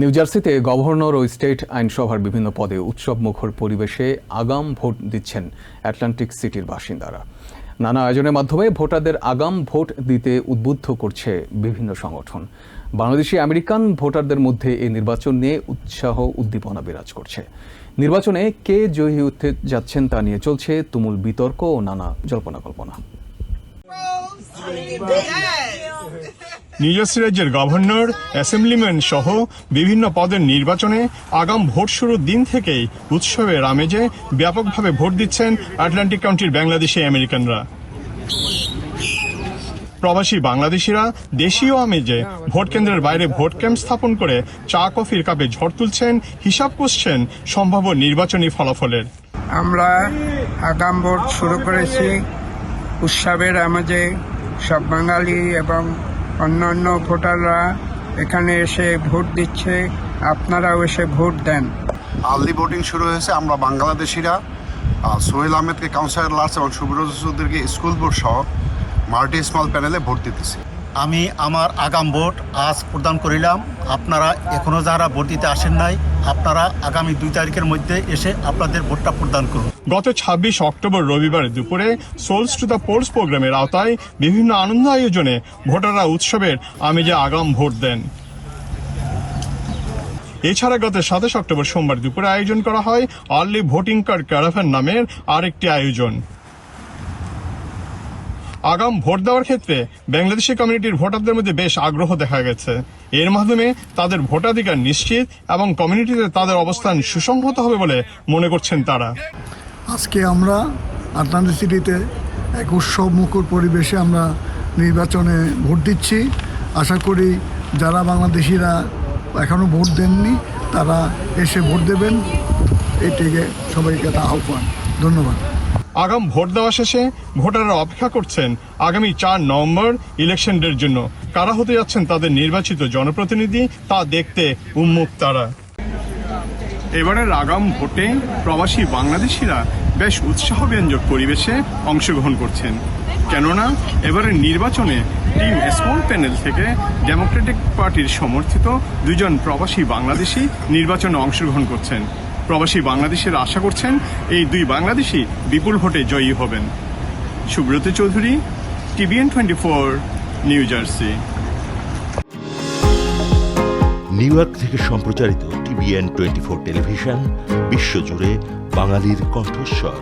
New জার্সিতে governor ও state আইনসভার বিভিন্ন পদে উৎসব মুখর পরিবেশে আগাম ভোট দিচ্ছেন অ্যাটলান্টিক সিটির বাসিন্দারা। নানা আয়োজনের মাধ্যমে ভোটারদের আগাম ভোট দিতে উদ্বুদ্ধ করছে বিভিন্ন সংগঠন। বাংলাদেশি আমেরিকান ভোটারদের মধ্যে এই নির্বাচন নিয়ে উৎসাহ উদ্দীপনা বিরাজ করছে। নির্বাচনে কে জয়ী হতে যাচ্ছেন তা নিয়ে চলছে তুমুল বিতর্ক ও নানা জল্পনা কল্পনা। জার্সি রাজ্যের গভর্নর অ্যাসেম্বলিম্যান সহ বিভিন্ন পদের নির্বাচনে আগাম ভোট শুরুর দিন থেকেই উৎসবের আমেজে ব্যাপকভাবে ভোট দিচ্ছেন আটলান্টিক কাউন্টির বাংলাদেশি আমেরিকানরা। প্রবাসী বাংলাদেশিরা দেশীয় আমেজে ভোট কেন্দ্রের বাইরে ভোট ক্যাম্প স্থাপন করে চা, কফির কাপে ঝড় তুলছেন, হিসাব করছেন সম্ভাব্য নির্বাচনী ফলাফলের। আমরা আগাম ভোট শুরু করেছি উৎসবের আমাজে সব বাঙালি এবং অন্যান্য ভোটাররা এখানে এসে ভোট দিচ্ছে, আপনারাও এসে ভোট দেন। আর্লি ভোটিং শুরু হয়েছে, আমরা বাংলাদেশিরা সোহেল আহমেদকে কাউন্সিলর লার্স এবং সুব্রত চৌধুরীকে স্কুল বোর্ড সহ মাল্টি স্মল প্যানেলে ভোট দিতেছি। আমি আমার আগাম ভোট আজ প্রদান করিলাম। আপনারা এখনও যারা ভোট দিতে আসেন নাই আপনারা আগামী দুই তারিখের মধ্যে এসে আপনাদের ভোটটা প্রদান করুন। গত ছাব্বিশ অক্টোবর রবিবার দুপুরে সোলস টু দ্য পোলস প্রোগ্রামের আওতায় বিভিন্ন আনন্দ আয়োজনে ভোটাররা উৎসবের আমি যে আগাম ভোট দেন। এছাড়া গত সাতাশ অক্টোবর সোমবার দুপুরে আয়োজন করা হয় আর্লি ভোটিং কার্ড ক্যারাফান নামের আরেকটি আয়োজন। আগাম ভোট দেওয়ার ক্ষেত্রে বাংলাদেশি কমিউনিটির ভোটারদের মধ্যে বেশ আগ্রহ দেখা গেছে। এর মাধ্যমে তাদের ভোটাধিকার নিশ্চিত এবং কমিউনিটিতে তাদের অবস্থান সুসংহত হবে বলে মনে করছেন তারা। আজকে আমরা আটলান্টিক সিটিতে এক উৎসব মুখর পরিবেশে আমরা নির্বাচনে ভোট দিচ্ছি। আশা করি যারা বাংলাদেশিরা এখনও ভোট দেননি, তারা এসে ভোট দেবেন। এটিকে সবাইকে একটা আহ্বান। ধন্যবাদ। আগাম ভোট দেওয়া শেষে ভোটাররা অপেক্ষা করছেন আগামী চার নভেম্বর ইলেকশনের জন্য। কারা হতে যাচ্ছেন তাদের নির্বাচিত জনপ্রতিনিধি তা দেখতে উন্মুখ তারা এবারের আগাম ভোটে প্রবাসী বাংলাদেশিরা বেশ উৎসাহব্যঞ্জক পরিবেশে অংশগ্রহণ করছেন। কেননা, এবারের নির্বাচনে টিম স্মল প্যানেল থেকে ডেমোক্রেটিক পার্টির সমর্থিত দুজন প্রবাসী বাংলাদেশি নির্বাচনে অংশগ্রহণ করছেন। প্রবাসী বাংলাদেশের আশা করছেন এই দুই বাংলাদেশি বিপুল ভোটে জয়ী হবেন। Subrata Chowdhury, TVN twenty four, New Jersey. New York থেকে সম্প্রচারিত টিভিএন টোয়েন্টি ফোর টেলিভিশন, বিশ্বজুড়ে বাঙালির কণ্ঠস্বর।